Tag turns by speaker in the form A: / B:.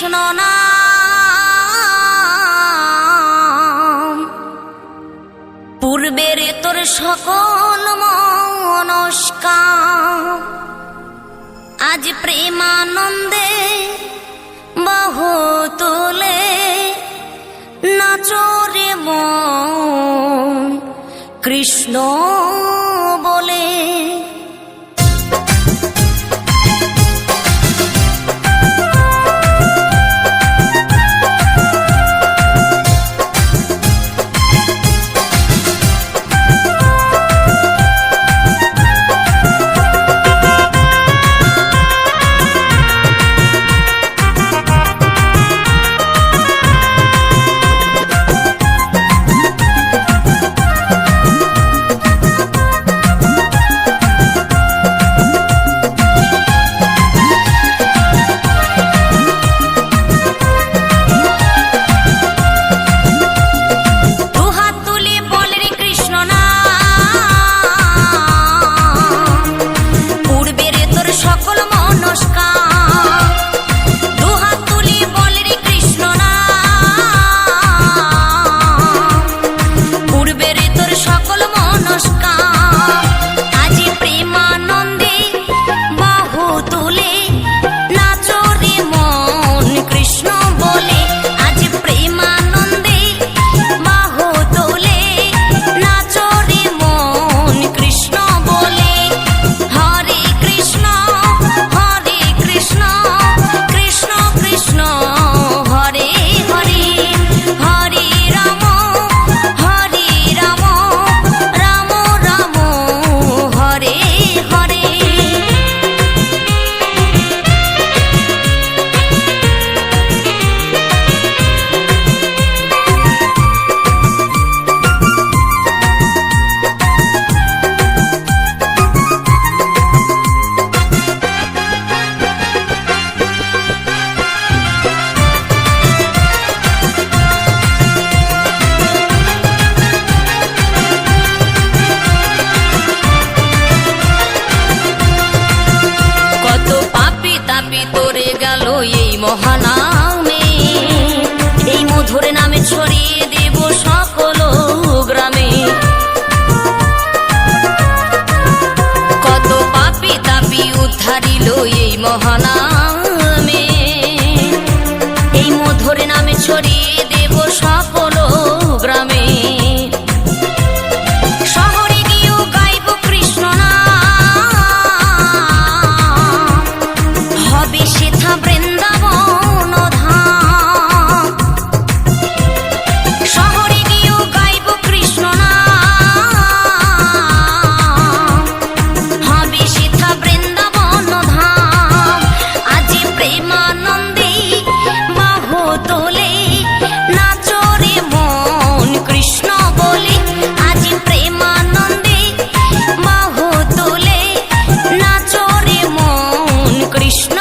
A: কৃষ্ণ না। পূর্বের তোর সকল মনস্কার আজ প্রেমানন্দে বহ তোলে নাচরে মন। কৃষ্ণ পড়ে গেল এই মহানামে। এই মধুর নামে ছড়িয়ে দেব সকল গ্রামে। কত পাপি তাপি উদ্ধারিল এই মহানাম। Krishna.